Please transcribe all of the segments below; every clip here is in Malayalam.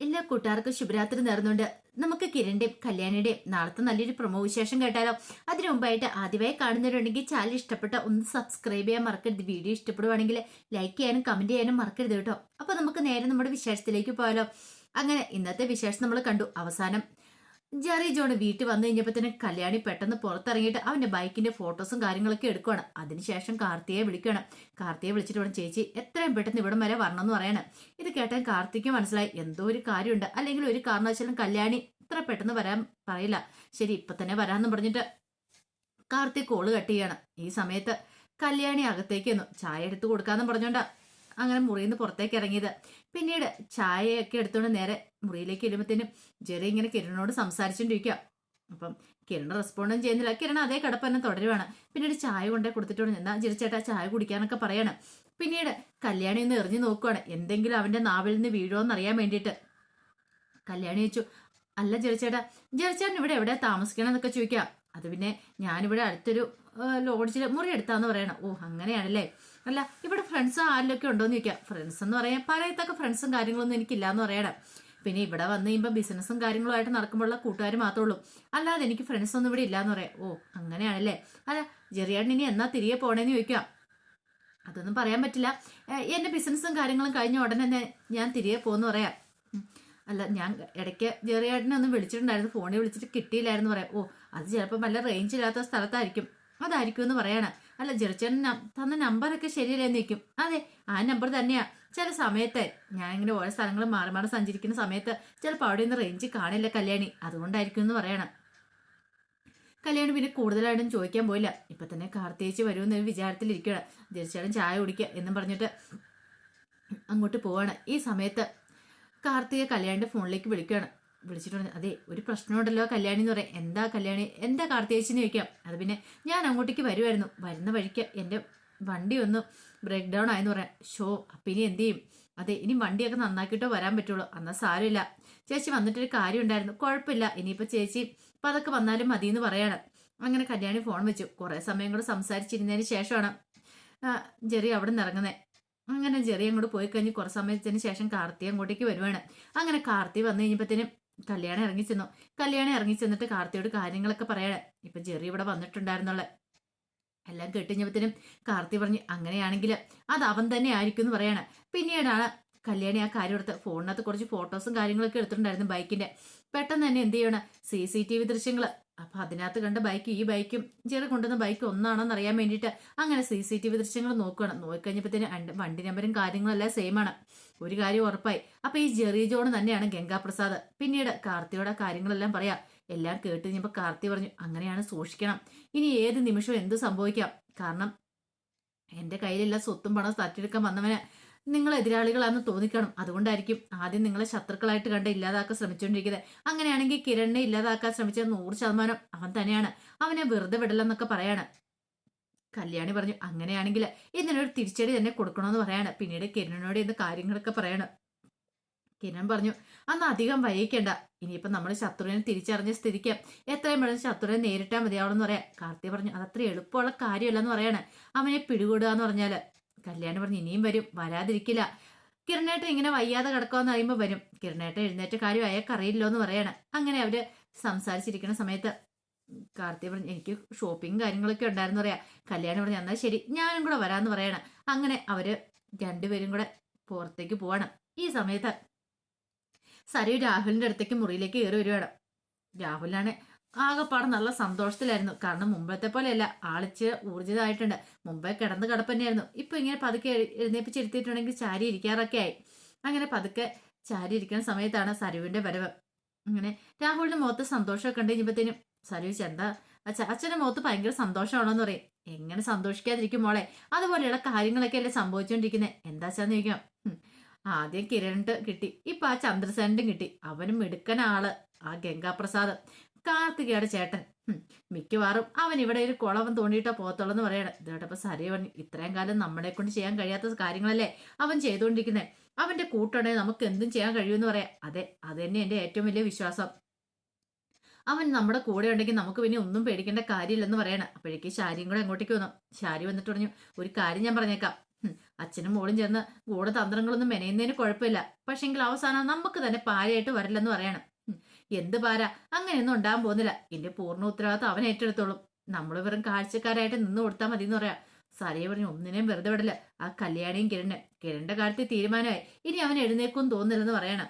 എല്ലാ കൂട്ടുകാർക്കും ശുഭരാത്രി നേർന്നുകൊണ്ട് നമുക്ക് കിരണിന്റെയും കല്യാണിയുടെയും നാളത്തെ നല്ലൊരു പ്രൊമോ വിശേഷം കേട്ടാലോ. അതിനു മുമ്പായിട്ട് ആദ്യമായി കാണുന്നവരുണ്ടെങ്കിൽ ചാനൽ ഇഷ്ടപ്പെട്ട ഒന്ന് സബ്സ്ക്രൈബ് ചെയ്യാൻ മറക്കരുത്. വീഡിയോ ഇഷ്ടപ്പെടുവാണെങ്കിൽ ലൈക്ക് ചെയ്യാനും കമന്റ് ചെയ്യാനും മറക്കരുത് കേട്ടോ. അപ്പൊ നമുക്ക് നേരെ നമ്മുടെ വിശേഷത്തിലേക്ക് പോയാലോ. അങ്ങനെ ഇന്നത്തെ വിശേഷം നമ്മൾ കണ്ടു. അവസാനം ജെറി ജോൺ വീട്ടിൽ വന്നു കഴിഞ്ഞപ്പോൾ തന്നെ കല്യാണി പെട്ടെന്ന് പുറത്തിറങ്ങിയിട്ട് അവന്റെ ബൈക്കിന്റെ ഫോട്ടോസും കാര്യങ്ങളൊക്കെ എടുക്കുകയാണ് അതിനുശേഷം കാർത്തിയെ വിളിക്കുകയാണ്. കാർത്തിയെ വിളിച്ചിട്ട് ഇവിടെ ചേച്ചി എത്രയും പെട്ടെന്ന് ഇവിടം വരെ വരണമെന്ന് പറയണം. ഇത് കേട്ടാൽ കാർത്തിക്ക് മനസ്സിലായി എന്തോ ഒരു കാര്യമുണ്ട്. അല്ലെങ്കിൽ ഒരു കാരണവശാലും കല്യാണി ഇത്ര പെട്ടെന്ന് വരാൻ പറയില്ല. ശരി ഇപ്പൊ തന്നെ വരാമെന്ന് പറഞ്ഞിട്ട് കാർത്തിക് കോൾ കട്ട് ചെയ്യാണ്. ഈ സമയത്ത് കല്യാണി അകത്തേക്ക് ചായ എടുത്ത് കൊടുക്കാന്ന് പറഞ്ഞോണ്ടാ. അങ്ങനെ മുറിയിൽ നിന്ന് പുറത്തേക്ക് ഇറങ്ങിയത്. പിന്നീട് ചായയൊക്കെ എടുത്തുകൊണ്ട് നേരെ മുറിയിലേക്ക് വരുമ്പോഴത്തേനും ജെറി ഇങ്ങനെ കിരണിനോട് സംസാരിച്ചുകൊണ്ടിരിക്കുക അപ്പം കിരൺ റെസ്പോണ്ടും ചെയ്യുന്നില്ല. കിരൺ അതേ കിടപ്പ് തന്നെ തുടരുവാണ്. പിന്നീട് ചായ കൊണ്ടേ കൊടുത്തിട്ടുണ്ട് എന്നാ ജിരിച്ചേട്ടാ ചായ കുടിക്കാനൊക്കെ പറയാണ്. പിന്നീട് കല്യാണി ഒന്ന് എറിഞ്ഞു നോക്കുവാണ്. എന്തെങ്കിലും അവന്റെ നാവിൽ നിന്ന് വീഴുമോന്ന് അറിയാൻ വേണ്ടിയിട്ട്. കല്യാണി ചോദിച്ചു അല്ല ജെറിച്ചേട്ടാ ജെറിച്ചേട്ടൻ ഇവിടെ എവിടെ താമസിക്കണം എന്നൊക്കെ ചോദിക്കാം അത് പിന്നെ ഞാനിവിടെ അടുത്തൊരു ലോഡ്ജിൽ മുറി എടുത്താന്ന് പറയണം. ഓ അങ്ങനെയാണല്ലേ? അല്ല ഇവിടെ ഫ്രണ്ട്സ് ആരിലൊക്കെ ഉണ്ടോന്ന് ചോദിക്കാം. ഫ്രണ്ട്സ് എന്ന് പറയാൻ പറയത്തക്ക ഫ്രണ്ട്സും കാര്യങ്ങളൊന്നും എനിക്കില്ല എന്ന് പറയണം. പിന്നെ ഇവിടെ വന്ന് കഴിയുമ്പോൾ ബിസിനസ്സും കാര്യങ്ങളുമായിട്ട് നടക്കുമ്പോഴുള്ള കൂട്ടുകാർ മാത്രമേ ഉള്ളൂ. അല്ലാതെ എനിക്ക് ഫ്രണ്ട്സ് ഒന്നും ഇവിടെ ഇല്ലാന്ന് പറയാം. ഓ അങ്ങനെയാണല്ലേ? അല്ല ജെറിയാടിന് ഇനി എന്നാ തിരികെ പോണേന്ന് ചോദിക്കാം. അതൊന്നും പറയാൻ പറ്റില്ല. എന്റെ ബിസിനസ്സും കാര്യങ്ങളും കഴിഞ്ഞ ഉടനെ തന്നെ ഞാൻ തിരികെ പോകുന്നു പറയാം. അല്ല ഞാൻ ഇടയ്ക്ക് ജെറിയാട്ടിനെ ഒന്ന് വിളിച്ചിട്ടുണ്ടായിരുന്നു. ഫോണിൽ വിളിച്ചിട്ട് കിട്ടിയില്ലായിരുന്നു പറയാം. ഓ അത് ചിലപ്പോൾ നല്ല റേഞ്ച് ഇല്ലാത്ത സ്ഥലത്തായിരിക്കും. അതായിരിക്കും എന്ന് പറയാണ്. അല്ല ജെറിച്ചേട്ടൻ തന്ന നമ്പറൊക്കെ ശരിയല്ലേ നിൽക്കും അതെ ആ നമ്പർ തന്നെയാ. ചില സമയത്ത് ഞാൻ ഇങ്ങനെ ഓരോ സ്ഥലങ്ങൾ മാറി മാറി സഞ്ചരിക്കുന്ന സമയത്ത് ചിലപ്പോൾ അവിടെ നിന്ന് റേഞ്ച് കാണില്ല കല്യാണി. അതുകൊണ്ടായിരിക്കും എന്ന് പറയണം. കല്യാണി പിന്നെ കൂടുതലായിട്ടും ചോദിക്കാൻ പോയില്ല. ഇപ്പൊ തന്നെ കാർത്തേച്ച് വരുമെന്ന് വിചാരത്തിലിരിക്കുകയാണ്. തീർച്ചയായിട്ടും ചായ കുടിക്കുക എന്നും പറഞ്ഞിട്ട് അങ്ങോട്ട് പോവാണ്. ഈ സമയത്ത് കാർത്തിക കല്യാണിന്റെ ഫോണിലേക്ക് വിളിക്കുകയാണ്. വിളിച്ചിട്ടുണ്ട്. അതെ ഒരു പ്രശ്നമുണ്ടല്ലോ കല്യാണി എന്ന് പറയാം. എന്താ കല്യാണി? എന്താ കാർത്തികേച്ചിന്ന് ചോദിക്കാം. അത് പിന്നെ ഞാൻ അങ്ങോട്ടേക്ക് വരുമായിരുന്നു വരുന്ന വഴിക്ക് എന്റെ വണ്ടി ഒന്ന് ബ്രേക്ക് ഡൗൺ ആയെന്ന് പറയാം. ഷോ അപ്പം ഇനി എന്ത് ചെയ്യും? അതെ ഇനി വണ്ടിയൊക്കെ നന്നാക്കിയിട്ടോ വരാൻ പറ്റുള്ളൂ. എന്നാൽ സാരമില്ല. ചേച്ചി വന്നിട്ടൊരു കാര്യം ഉണ്ടായിരുന്നു. കുഴപ്പമില്ല. ഇനിയിപ്പോൾ ചേച്ചി ഇപ്പം അതൊക്കെ വന്നാലും മതി എന്ന് പറയാണ്. അങ്ങനെ കല്യാണി ഫോൺ വെച്ചു. കുറേ സമയം കൂടെ സംസാരിച്ചിരുന്നതിന് ശേഷമാണ് ജെറി അവിടെ നിന്ന് ഇറങ്ങുന്നത് അങ്ങനെ ജെറി അങ്ങോട്ട് പോയി കഴിഞ്ഞ് കുറേ സമയത്തിന് ശേഷം കാർത്തി അങ്ങോട്ടേക്ക് വരുവാണ്. അങ്ങനെ കാർത്തി വന്നു കഴിഞ്ഞപ്പോഴത്തേനും കല്യാണം ഇറങ്ങി ചെന്നു. കല്യാണം ഇറങ്ങി ചെന്നിട്ട് കാർത്തിയോട് കാര്യങ്ങളൊക്കെ പറയണേ. ഇപ്പൊ ജെറി ഇവിടെ വന്നിട്ടുണ്ടായിരുന്നുള്ള. എല്ലാം കെട്ടിഞ്ഞപ്പത്തിനും കാർത്തി പറഞ്ഞു അങ്ങനെയാണെങ്കിൽ അത് അവൻ തന്നെ ആയിരിക്കും എന്ന് പറയാണ്. പിന്നീടാണ് കല്യാണി ആ കാര്യം എടുത്ത് ഫോണിനകത്ത് കുറച്ച് ഫോട്ടോസും കാര്യങ്ങളൊക്കെ എടുത്തിട്ടുണ്ടായിരുന്നു ബൈക്കിന്റെ. പെട്ടെന്ന് തന്നെ എന്ത് ചെയ്യണം? സി സി ടി വി ദൃശ്യങ്ങൾ അപ്പൊ അതിനകത്ത് കണ്ട ബൈക്ക് ഈ ബൈക്കും ചെറു കൊണ്ടുവന്ന ബൈക്ക് ഒന്നാണോന്ന് അറിയാൻ വേണ്ടിയിട്ട് അങ്ങനെ സി സി ടി വി ദൃശ്യങ്ങൾ നോക്കുകയാണ് നോക്കിക്കഴിഞ്ഞപ്പോഴത്തേന് വണ്ടി നമ്പരും കാര്യങ്ങളും എല്ലാം സെയിം ആണ്. ഒരു കാര്യം ഉറപ്പായി. അപ്പൊ ഈ ജെറി ജോൺ തന്നെയാണ് ഗംഗാപ്രസാദ്. പിന്നീട് കാർത്തിയോടെ കാര്യങ്ങളെല്ലാം പറയാം. എല്ലാം കേട്ട് കഴിഞ്ഞപ്പോൾ കാർത്തി പറഞ്ഞു അങ്ങനെയാണ് സൂക്ഷിക്കണം. ഇനി ഏത് നിമിഷവും എന്ത് സംഭവിക്കാം? കാരണം എന്റെ കയ്യിലെല്ലാം സ്വത്തും പണം തട്ടിയെടുക്കാൻ വന്നവന് നിങ്ങൾ എതിരാളികളാണെന്ന് തോന്നിക്കണം. അതുകൊണ്ടായിരിക്കും ആദ്യം നിങ്ങളെ ശത്രുക്കളായിട്ട് കണ്ട് ഇല്ലാതാക്കാൻ ശ്രമിച്ചുകൊണ്ടിരിക്കുന്നത് അങ്ങനെയാണെങ്കിൽ കിരണിനെ ഇല്ലാതാക്കാൻ ശ്രമിച്ചത് നൂറ് ശതമാനം അവൻ തന്നെയാണ്. അവനെ വെറുതെ വിടലെന്നൊക്കെ പറയാണ്. കല്യാണി പറഞ്ഞു അങ്ങനെയാണെങ്കിൽ ഇതിനൊരു തിരിച്ചടി തന്നെ കൊടുക്കണമെന്ന് പറയാണ്. പിന്നീട് കിരണിനോട് ഇന്ന് കാര്യങ്ങളൊക്കെ പറയാണ്. കിരൺ പറഞ്ഞു അന്ന് അധികം വൈകിക്കണ്ട. ഇനിയിപ്പം നമ്മൾ ശത്രുവിനെ തിരിച്ചറിഞ്ഞ സ്ഥിതിക്ക് എത്രയും പെട്ടെന്ന് ശത്രുവിനെ നേരിട്ടാൽ മതിയാവണമെന്ന് പറയാം. കാർത്തി പറഞ്ഞു അതത്ര എളുപ്പമുള്ള കാര്യമല്ലെന്ന് പറയാണ്. അവനെ പിടികൂടുക എന്ന് പറഞ്ഞാൽ കല്യാണി പറഞ്ഞു ഇനിയും വരും വരാതിരിക്കില്ല. കിരണേട്ട ഇങ്ങനെ വയ്യാതെ കിടക്കാന്ന് പറയുമ്പോൾ വരും. കിരണേട്ട എഴുന്നേറ്റ കാര്യം അയാൾക്ക് അറിയില്ലോ എന്ന് പറയണം. അങ്ങനെ അവർ സംസാരിച്ചിരിക്കുന്ന സമയത്ത് കാർത്തി പറഞ്ഞു എനിക്ക് ഷോപ്പിംഗ് കാര്യങ്ങളൊക്കെ ഉണ്ടായിരുന്നു പറയാം. കല്യാണം പറഞ്ഞു എന്നാൽ ശരി ഞാനും കൂടെ വരാമെന്ന് പറയണം. അങ്ങനെ അവർ രണ്ടുപേരും കൂടെ പുറത്തേക്ക് പോവാണ്. ഈ സമയത്ത് സരയു രാഹുലിന്റെ അടുത്തേക്ക് മുറിയിലേക്ക് കയറി വരുവാണ്. രാഹുലാണ് ആകെപ്പാടെ നല്ല സന്തോഷത്തിലായിരുന്നു. കാരണം മുമ്പത്തെ പോലെയല്ല ആളിച്ച് ഊർജിതമായിട്ടുണ്ട്. മുമ്പേ കിടന്ന് കിടപ്പന്നെയായിരുന്നു. ഇപ്പൊ ഇങ്ങനെ പതുക്കെ എഴുന്നേപ്പിച്ചെടുത്തിട്ടുണ്ടെങ്കിൽ ചാരി ഇരിക്കാറൊക്കെ ആയി. അങ്ങനെ പതുക്കെ ചാരി ഇരിക്കുന്ന സമയത്താണ് സരുവിന്റെ വരവ്. അങ്ങനെ രാഹുലിന്റെ മുഖത്ത് സന്തോഷമൊക്കെ ഉണ്ട് കഴിഞ്ഞപ്പോഴത്തേനും സരു അച്ഛ അച്ഛന്റെ മുഖത്ത് ഭയങ്കര സന്തോഷമാണോന്ന് പറയും. എങ്ങനെ സന്തോഷിക്കാതിരിക്കും മോളെ? അതുപോലെയുള്ള കാര്യങ്ങളൊക്കെ അല്ലേ സംഭവിച്ചുകൊണ്ടിരിക്കുന്നത് എന്താച്ചാന്ന് ചോദിക്കാം. ആദ്യം കിരണിട്ട് കിട്ടി. ഇപ്പൊ ആ ചന്ദ്രസേനന്റെ കിട്ടി. അവനും മിടുക്കൻ ആൾ ആ ഗംഗാപ്രസാദ്. കാർത്തികയുടെ ചേട്ടൻ. മിക്കവാറും അവൻ ഇവിടെ ഒരു കുളവൻ തോണ്ടിയിട്ടാ പോത്തുള്ളെന്ന് പറയണം. ഇതോടൊപ്പം സരേവൻ ഇത്രയും കാലം നമ്മളെ കൊണ്ട് ചെയ്യാൻ കഴിയാത്ത കാര്യങ്ങളല്ലേ അവൻ ചെയ്തുകൊണ്ടിരിക്കുന്നത് അവന്റെ കൂട്ടുണ്ടെങ്കിൽ നമുക്ക് എന്തും ചെയ്യാൻ കഴിയുമെന്ന് പറയാം. അതെ അത് തന്നെ എന്റെ ഏറ്റവും വലിയ വിശ്വാസം. അവൻ നമ്മുടെ കൂടെ ഉണ്ടെങ്കിൽ നമുക്ക് പിന്നെ ഒന്നും പേടിക്കേണ്ട കാര്യമില്ലെന്ന് പറയണം. അപ്പോഴേക്കും ശാരിയും കൂടെ അങ്ങോട്ടേക്ക് വന്നു. ശാരി വന്നിട്ട് പറഞ്ഞു ഒരു കാര്യം ഞാൻ പറഞ്ഞേക്കാം. അച്ഛനും മോളും ചേർന്ന് കൂടെ തന്ത്രങ്ങളൊന്നും മെനയുന്നതിന് കുഴപ്പമില്ല. പക്ഷെങ്കിൽ അവസാനം നമുക്ക് തന്നെ പാരയായിട്ട് വരില്ലെന്ന് പറയണം. എന്ത് പാര? അങ്ങനെയൊന്നും ഉണ്ടാകാൻ പോകുന്നില്ല. എന്റെ പൂർണ ഉത്തരവാദിത്വം അവൻ ഏറ്റെടുത്തോളും. നമ്മൾ വെറും കാഴ്ചക്കാരായിട്ട് നിന്ന് കൊടുത്താൽ മതി എന്ന് പറയാം. സറിയ പറഞ്ഞു ഒന്നിനെയും വെറുതെ വിടില്ല. ആ കല്യാണിയും കിരണ് കിരണിന്റെ കാര്യത്തിൽ തീരുമാനമായി. ഇനി അവൻ എഴുന്നേക്കും തോന്നില്ലെന്ന് പറയണം.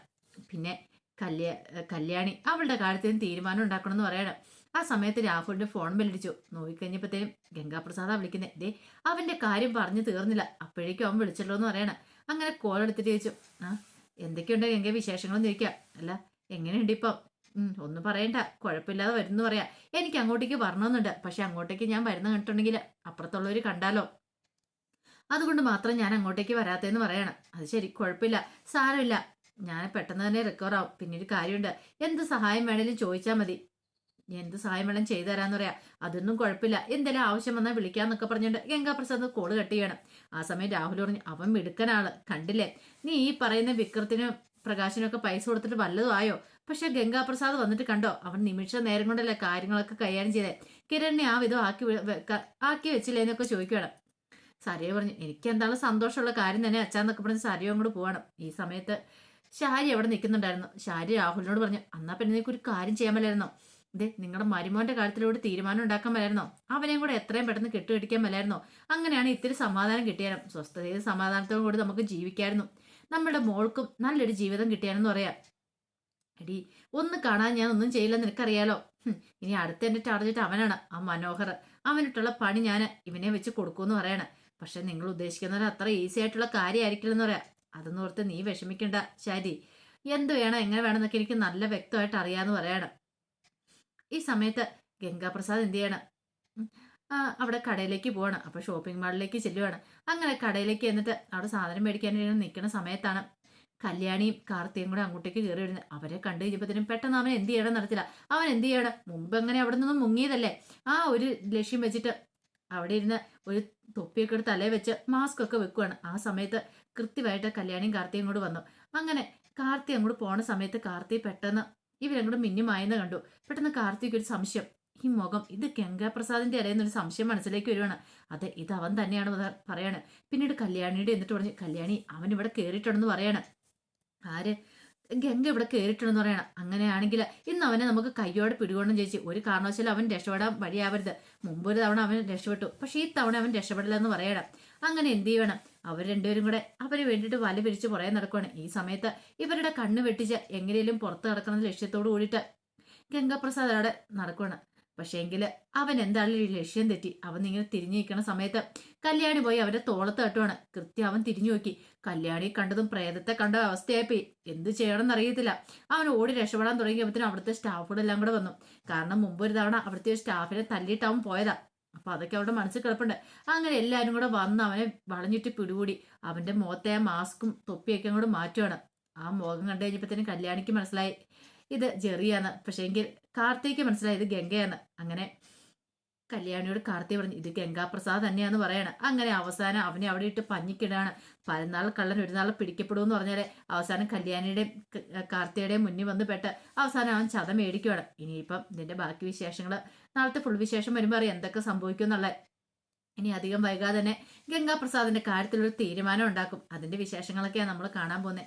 പിന്നെ കല്യാ കല്യാണി അവളുടെ കാര്യത്തിൽ തീരുമാനം ഉണ്ടാക്കണമെന്ന് പറയണം. ആ സമയത്ത് രാഹുലിന്റെ ഫോൺ ബെല്ലടിച്ചു. നോക്കിക്കഴിഞ്ഞപ്പോഴത്തേനും ഗംഗാപ്രസാദാ വിളിക്കുന്നത് ദേ അവന്റെ കാര്യം പറഞ്ഞു തീർന്നില്ല. അപ്പോഴേക്കും അവൻ വിളിച്ചല്ലോ എന്ന് പറയണം. അങ്ങനെ കോൾ എടുത്തിട്ട് ചോദിച്ചു ആ എന്തൊക്കെയുണ്ട് ഗംഗ വിശേഷങ്ങളെന്ന് ചോദിക്കാം? അല്ല എങ്ങനെയുണ്ട് ഇപ്പം? ഒന്നും പറയണ്ട. കുഴപ്പമില്ലാതെ വരുന്നു പറയാം. എനിക്ക് അങ്ങോട്ടേക്ക് വരണമെന്നുണ്ട്. പക്ഷെ അങ്ങോട്ടേക്ക് ഞാൻ വരുന്ന കണ്ടിട്ടുണ്ടെങ്കിൽ അപ്പുറത്തുള്ളവർ കണ്ടാലോ? അതുകൊണ്ട് മാത്രം ഞാൻ അങ്ങോട്ടേക്ക് വരാത്തതെന്ന് പറയണം. അത് ശരി കുഴപ്പമില്ല. സാരമില്ല. ഞാൻ പെട്ടെന്ന് തന്നെ റിക്കവർ ആവും. പിന്നെ ഒരു കാര്യമുണ്ട്. എന്ത് സഹായം വേണേലും ചോദിച്ചാൽ മതി. എന്ത് സഹായം വേണം ചെയ്തു തരാന്ന് പറയാ. അതൊന്നും കുഴപ്പമില്ല. എന്തെങ്കിലും ആവശ്യം വന്നാൽ വിളിക്കാന്നൊക്കെ പറഞ്ഞിട്ട് ഗംഗാപ്രസാദ് കോൾ കട്ട് ചെയ്യണം. ആ സമയം രാഹുൽ പറഞ്ഞു അവൻ മിടുക്കനാൾ കണ്ടില്ലേ? നീ ഈ പറയുന്ന വിക്രത്തിനും പ്രകാശിനും ഒക്കെ പൈസ കൊടുത്തിട്ട് വല്ലതും ആയോ? പക്ഷെ ഗംഗാപ്രസാദ് വന്നിട്ട് കണ്ടോ? അവൻ നിമിഷ നേരം കൊണ്ടല്ലേ കാര്യങ്ങളൊക്കെ കൈകാര്യം ചെയ്തേ. കിരണിനെ ആ വിധം ആക്കി ആക്കി വെച്ചില്ലേ എന്നൊക്കെ ചോദിക്കണം സരിയ പറഞ്ഞു എനിക്ക് എന്താണ് സന്തോഷമുള്ള കാര്യം തന്നെ അച്ഛാന്നൊക്കെ പറഞ്ഞ് സരിയോ അങ്ങോട്ട് പോകണം ഈ സമയത്ത് ഷാരി അവിടെ നിൽക്കുന്നുണ്ടായിരുന്നു. ഷാരി രാഹുലിനോട് പറഞ്ഞു അന്നാ പിന്നെ നിനക്ക് ഒരു കാര്യം ചെയ്യാൻ മേലായിരുന്നോ? ഇതേ നിങ്ങളുടെ മരുമോന്റെ കാര്യത്തിലൂടെ തീരുമാനം ഉണ്ടാക്കാൻ മേലായിരുന്നോ? അവനെയും കൂടെ എത്രയും പെട്ടെന്ന് കെട്ടുപിടിക്കാൻ മേലായിരുന്നോ? അങ്ങനെയാണ് ഇത്തിരി സമാധാനം കിട്ടിയാലും സ്വസ്ഥതയും സമാധാനത്തോടും കൂടി നമുക്ക് ജീവിക്കായിരുന്നു. നമ്മുടെ മോൾക്കും നല്ലൊരു ജീവിതം കിട്ടിയാണെന്ന് പറയാം. എടി ഒന്ന് കാണാൻ ഞാൻ ഒന്നും ചെയ്യില്ല നിനക്കറിയാലോ? ഇനി അടുത്ത എന്റെ ടാർജറ്റ് അവനാണ് ആ മനോഹർ. അവനിട്ടുള്ള പണി ഞാൻ ഇവനെ വെച്ച് കൊടുക്കുമെന്ന് പറയാണ്. പക്ഷെ നിങ്ങൾ ഉദ്ദേശിക്കുന്നത് അത്ര ഈസി ആയിട്ടുള്ള കാര്യമായിരിക്കില്ലെന്ന് പറയാം. അതൊന്നും ഓർത്ത് നീ വിഷമിക്കണ്ട ശരി. എന്ത് വേണം എങ്ങനെ വേണമെന്നൊക്കെ എനിക്ക് നല്ല വ്യക്തമായിട്ട് അറിയാന്ന് പറയണം. ഈ സമയത്ത് ഗംഗാപ്രസാദ് എന്ത് ചെയ്യണം? അവിടെ കടയിലേക്ക് പോവാണ്. അപ്പോൾ ഷോപ്പിംഗ് മാളിലേക്ക് ചെല്ലുവാണ്. അങ്ങനെ കടയിലേക്ക് എന്നിട്ട് അവിടെ സാധനം മേടിക്കാൻ നിൽക്കുന്ന സമയത്താണ് കല്യാണിയും കാർത്തിയും കൂടെ അങ്ങോട്ടേക്ക് കയറി വരുന്നത്. അവരെ കണ്ടു കഴിഞ്ഞപ്പോഴത്തേനും പെട്ടെന്ന് അവൻ എന്ത് ചെയ്യണം നടത്തില്ല അവൻ എന്ത് ചെയ്യണം? മുമ്പ് എങ്ങനെ അവിടെ നിന്നും മുങ്ങിയതല്ലേ? ആ ഒരു ലക്ഷ്യം വെച്ചിട്ട് അവിടെ ഇരുന്ന് ഒരു തൊപ്പിയൊക്കെ എടുത്ത് തലേ വെച്ച് മാസ്ക് ഒക്കെ വെക്കുവാണ്. ആ സമയത്ത് കൃത്യമായിട്ട് കല്യാണിയും കാർത്തിയും കൂടെ വന്നു. അങ്ങനെ കാർത്തി അങ്ങോട്ട് പോണ സമയത്ത് കാർത്തി പെട്ടെന്ന് ഇവരങ്ങോട്ട് മിന്നിമായെന്ന് കണ്ടു. പെട്ടെന്ന് കാർത്തിക്ക് ഒരു സംശയം. ഈ മുഖം ഇത് ഗംഗാപ്രസാദിന്റെ ഇടയിൽ ഒരു സംശയം മനസ്സിലേക്ക് വരുവാണ്. അതെ ഇത് അവൻ തന്നെയാണ് പറയാണ്. പിന്നീട് കല്യാണിയുടെ എന്നിട്ട് പറഞ്ഞു കല്യാണി അവൻ ഇവിടെ കയറിയിട്ടുണ്ടെന്ന് പറയാണ്. ആര്? ഗംഗ ഇവിടെ കയറിയിട്ടുണ്ടെന്ന് പറയണം. അങ്ങനെയാണെങ്കിൽ ഇന്ന് അവനെ നമുക്ക് കയ്യോടെ പിടികൊണ്ടും ചേച്ചി. ഒരു കാരണവശാലും അവൻ രക്ഷപ്പെടാൻ വഴിയാവരുത്. ഒരു തവണ അവൻ രക്ഷപ്പെട്ടു. പക്ഷേ ഈ തവണ അവൻ രക്ഷപ്പെടില്ല എന്ന് പറയണം. അങ്ങനെ എന്ത് ചെയ്യണം? അവർ രണ്ടുപേരും കൂടെ അവർ വേണ്ടിയിട്ട് വല പിരിച്ച് പുറകെ നടക്കുകയാണ് ഈ സമയത്ത് ഇവരുടെ കണ്ണ് വെട്ടിച്ച് എങ്ങനെയും പുറത്ത് കിടക്കുന്ന ലക്ഷ്യത്തോട് കൂടിയിട്ട് ഗംഗാപ്രസാദ് അവിടെ നടക്കുവാണ്. പക്ഷേങ്കിൽ അവൻ എന്താണ് ലക്ഷ്യം തെറ്റി. അവൻ ഇങ്ങനെ തിരിഞ്ഞു നിൽക്കുന്ന സമയത്ത് കല്യാണി പോയി അവന്റെ തോളത്ത് തട്ടുവാണ്. കൃത്യം അവൻ തിരിഞ്ഞു നോക്കി. കല്യാണി കണ്ടതും പ്രേതത്തെ കണ്ട അവസ്ഥയായിപ്പോയി. എന്ത് ചെയ്യണമെന്ന് അറിയത്തില്ല അവൻ ഓടി രക്ഷപ്പെടാൻ തുടങ്ങിയപ്പോഴത്തേനും അവിടുത്തെ സ്റ്റാഫുകളെല്ലാം കൂടെ വന്നു. കാരണം മുമ്പ് ഒരു തവണ അവിടുത്തെ ഒരു സ്റ്റാഫിനെ തല്ലിയിട്ട് അവൻ പോയതാ. അപ്പൊ അതൊക്കെ അവിടെ മനസ്സിൽ കിടപ്പുണ്ട്. അങ്ങനെ എല്ലാവരും കൂടെ വന്ന് അവനെ വളഞ്ഞിട്ട് പിടികൂടി അവന്റെ മുഖത്തെ മാസ്കും തൊപ്പിയൊക്കെ അങ്ങോട്ട് മാറ്റുവാണ്. ആ മുഖം കണ്ടു കഴിഞ്ഞപ്പോഴത്തേനും കല്യാണിക്ക് മനസ്സിലായി. ഇത് ജെറിയാണ്. പക്ഷേ എങ്കിൽ കാർത്തിക്ക് മനസ്സിലായി ഇത് ഗംഗയാണ്. അങ്ങനെ കല്യാണിയോട് കാർത്തി പറഞ്ഞു ഇത് ഗംഗാപ്രസാദ് തന്നെയാന്ന് പറയണം. അങ്ങനെ അവസാനം അവനെ അവിടെ ഇട്ട് പഞ്ഞിക്കിടാണ്. പതിനാൾ കള്ളൻ ഒരു നാൾ പിടിക്കപ്പെടുമെന്ന് പറഞ്ഞാൽ അവസാനം കല്യാണിയുടെയും ക- കാർത്തിയുടെയും മുന്നിൽ വന്ന് പെട്ട് അവസാനം അവൻ ചത മേടിക്കുവാണ്. ഇനിയിപ്പം ഇതിന്റെ ബാക്കി വിശേഷങ്ങൾ നാളത്തെ ഫുൾ വിശേഷം വരുമ്പോൾ അറിയാം എന്തൊക്കെ സംഭവിക്കും എന്നുള്ള ഇനി അധികം വൈകാതെ തന്നെ ഗംഗാപ്രസാദിന്റെ കാര്യത്തിലൊരു തീരുമാനം ഉണ്ടാക്കും. അതിന്റെ വിശേഷങ്ങളൊക്കെയാണ് നമ്മൾ കാണാൻ പോകുന്നത്